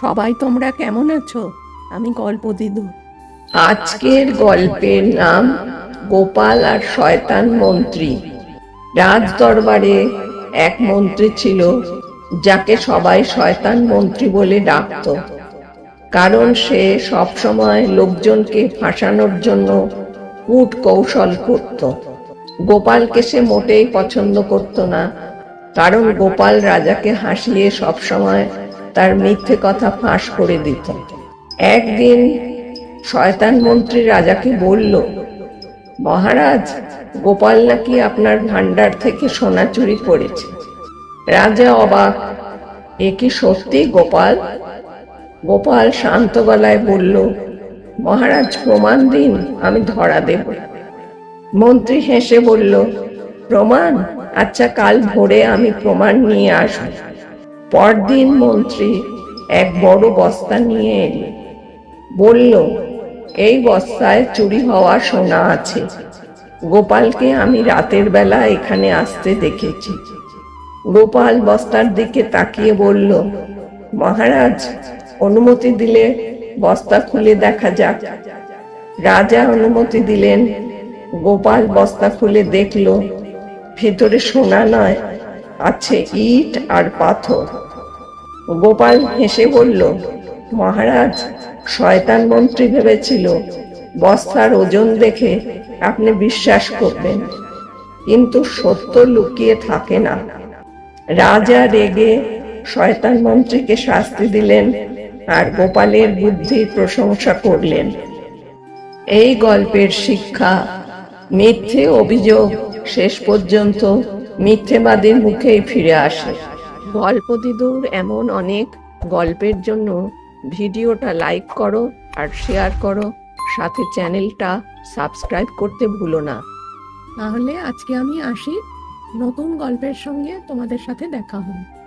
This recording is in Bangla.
সবাই তোমরা কেমন আছো? আমি গল্প দিদু আজকের গল্পের নাম গোপাল আর শয়তান মন্ত্রী। রাজ দরবারে এক মন্ত্রী ছিল, যাকে সবাই শয়তান মন্ত্রী বলে ডাকত। কারণ সে সব সময় লোকজনকে ফাঁসানোর জন্য কূট কৌশল করত। গোপালকে সে মোটেই পছন্দ করত না। কারণ গোপাল রাজাকে হাসিয়ে সবসময় তার মিথ্যে কথা ফাঁস করে দিত। একদিন শয়তান মন্ত্রী রাজাকে বলল, মহারাজ, গোপাল নাকি আপনার ভান্ডার থেকে সোনা চুরি করেছে? রাজা অবাক, এ কি সত্যি গোপাল? গোপাল শান্ত গলায় বলল, মহারাজ, প্রমাণ দিন, আমি ধরা দেব। মন্ত্রী হেসে বলল প্রমাণ? আচ্ছা কাল ভোরে আমি প্রমাণ নিয়ে আসব। পরদিন মন্ত্রী এক বড় বস্তা নিয়ে এলো। বলল, এই বস্তায় চুরি হওয়া সোনা আছে। গোপালকে আমি রাতের বেলা এখানে আসতে দেখেছি। গোপাল বস্তার দিকে তাকিয়ে বলল, মহারাজ, অনুমতি দিলে বস্তা খুলে দেখা যাক। রাজা অনুমতি দিলেন। গোপাল বস্তা খুলে দেখল ভেতরে সোনা নয়, আছে ইট আর পাথর। গোপাল হেসে বলল, মহারাজ, শয়তান মন্ত্রী ভেবেছিল, বস্তার ওজন দেখে আপনি বিশ্বাস করবেন। কিন্তু সত্য লুকিয়ে থাকে না। রাজা রেগে শয়তান মন্ত্রীকে শাস্তি দিলেন আর গোপালের বুদ্ধির প্রশংসা করলেন। এই গল্পের শিক্ষা মিথ্যে অভিযোগ শেষ পর্যন্ত মিথ্যেবাদীর মুখেই ফিরে আসে। গল্প দিদুর এমন অনেক গল্পের জন্য ভিডিওটা লাইক করো আর শেয়ার করো। সাথে চ্যানেলটা সাবস্ক্রাইব করতে ভুলো না। তাহলে আজকে আমি আসি। নতুন গল্পের সঙ্গে তোমাদের সাথে দেখা হবে।